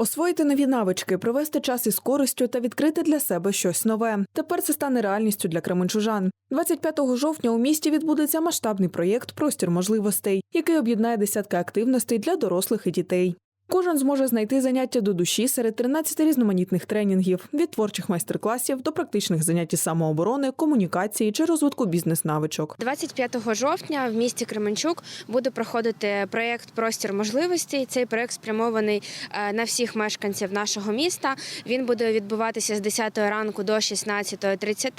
Освоїти нові навички, провести час із користю та відкрити для себе щось нове. Тепер це стане реальністю для кременчужан. 25 жовтня у місті відбудеться масштабний проєкт Простір можливостей, який об'єднає десятки активностей для дорослих і дітей. Кожен зможе знайти заняття до душі серед 13 різноманітних тренінгів від творчих майстер-класів до практичних занять із самооборони, комунікації чи розвитку бізнес-навичок. 25 жовтня в місті Кременчук буде проходити проєкт Простір можливостей. Цей проєкт спрямований е, на всіх мешканців нашого міста. Він буде відбуватися з 10 ранку до 16.30.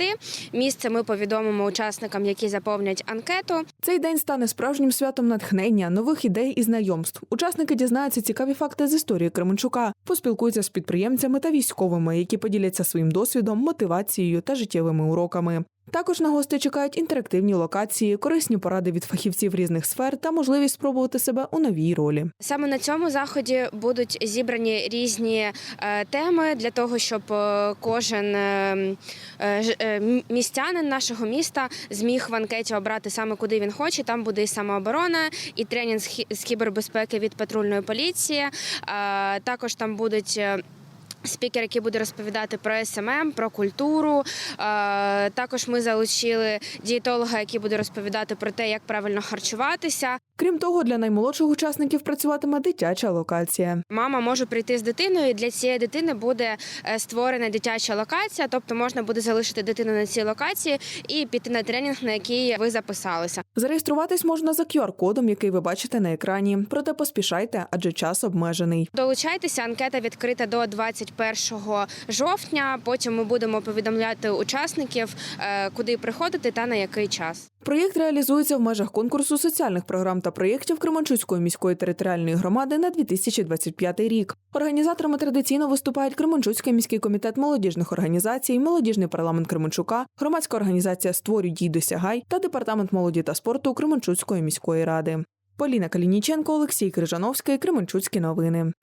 Місце ми повідомимо учасникам, які заповнять анкету. Цей день стане справжнім святом натхнення, нових ідей і знайомств. Учасники дізнаються цікаві факти з історії Кременчука, поспілкуються з підприємцями та військовими, які поділяться своїм досвідом, мотивацією та життєвими уроками. Також на гостей чекають інтерактивні локації, корисні поради від фахівців різних сфер та можливість спробувати себе у новій ролі. Саме на цьому заході будуть зібрані різні е, теми для того, щоб е, кожен е, містянин нашого міста зміг в анкеті обрати саме куди він хоче. Там буде і самооборона, і тренінг з кібербезпеки від патрульної поліції. Також там будуть. Спікер, який буде розповідати про СММ, про культуру. Е, Також ми залучили дієтолога, який буде розповідати про те, як правильно харчуватися. Крім того, для наймолодших учасників працюватиме дитяча локація. Мама може прийти з дитиною. і Для цієї дитини буде е, створена дитяча локація, тобто можна буде залишити дитину на цій локації і піти на тренінг, на який ви записалися. Зареєструватись можна за QR-кодом, який ви бачите на екрані. Проте поспішайте, адже час обмежений. Долучайтеся, анкета відкрита до 21 жовтня. Потім ми будемо повідомляти учасників, е, куди приходити та на який час. Проєкт реалізується в межах конкурсу соціальних програм та проєктів Кременчуцької міської територіальної громади на 2025 рік. Організаторами традиційно виступають Кременчуцький міський комітет молодіжних організацій, молодіжний парламент Кременчука, громадська організація Створюй дій досягай та департамент молоді та спорту Кременчуцької міської ради. Поліна Калініченко, Олексій Крижановський, Кременчуцькі новини.